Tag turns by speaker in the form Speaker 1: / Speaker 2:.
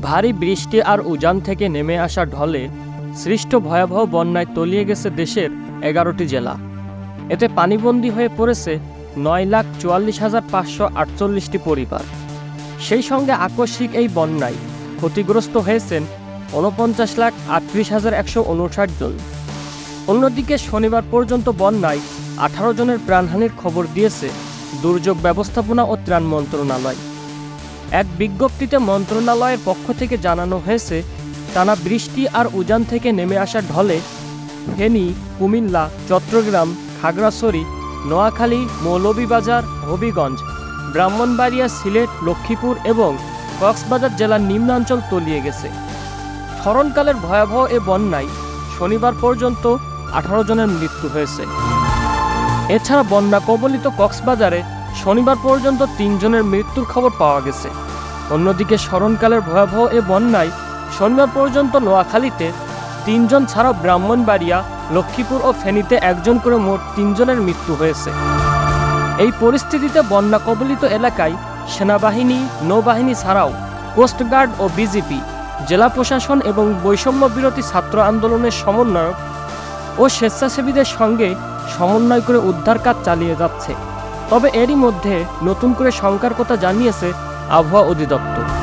Speaker 1: ভারী বৃষ্টি আর উজান থেকে নেমে আসা ঢলে সৃষ্ট ভয়াবহ বন্যায় তলিয়ে গেছে দেশের এগারোটি জেলা। এতে পানিবন্দী হয়ে পড়েছে নয় লাখ চুয়াল্লিশ হাজার পাঁচশো আটচল্লিশটি পরিবার। সেই সঙ্গে আকস্মিক এই বন্যায় ক্ষতিগ্রস্ত হয়েছেন ঊনপঞ্চাশ লাখ আটত্রিশ হাজার একশো উনষাট জন। অন্যদিকে শনিবার পর্যন্ত বন্যায় আঠারো জনের প্রাণহানির খবর দিয়েছে দুর্যোগ ব্যবস্থাপনা ও ত্রাণ মন্ত্রণালয়। এক বিজ্ঞপ্তিতে মন্ত্রণালয়ের পক্ষ থেকে জানানো হয়েছে, টানা বৃষ্টি আর উজান থেকে নেমে আসা ঢলে ফেনী, কুমিল্লা, চট্টগ্রাম, খাগড়াছড়ি, নোয়াখালী, মৌলভীবাজার, হবিগঞ্জ, ব্রাহ্মণবাড়িয়া, সিলেট, লক্ষ্মীপুর এবং কক্সবাজার জেলার নিম্নাঞ্চল তলিয়ে গেছে। স্মরণকালের ভয়াবহ এ বন্যায় শনিবার পর্যন্ত আঠারো জনের মৃত্যু হয়েছে। এছাড়া বন্যা কবলিত কক্সবাজারে শনিবার পর্যন্ত তিনজনের মৃত্যুর খবর পাওয়া গেছে। অন্যদিকে স্মরণকালের ভয়াবহ এ বন্যায় শনিবার পর্যন্ত নোয়াখালীতে তিনজন ছাড়াও ব্রাহ্মণবাড়িয়া, লক্ষ্মীপুর ও ফেনীতে একজন করে মোট তিনজনের মৃত্যু হয়েছে। এই পরিস্থিতিতে বন্যা কবলিত এলাকায় সেনাবাহিনী, নৌবাহিনী ছাড়াও কোস্টগার্ড ও বিজিপি জেলা প্রশাসন এবং বৈষম্য বিরোধী ছাত্র আন্দোলনের সমন্বয়ক ও স্বেচ্ছাসেবীদের সঙ্গে সমন্বয় করে উদ্ধার কাজ চালিয়ে যাচ্ছে। তবে এরই মধ্যে নতুন করে শঙ্কার কথা জানিয়েছে আবহাওয়া অধিদপ্তর।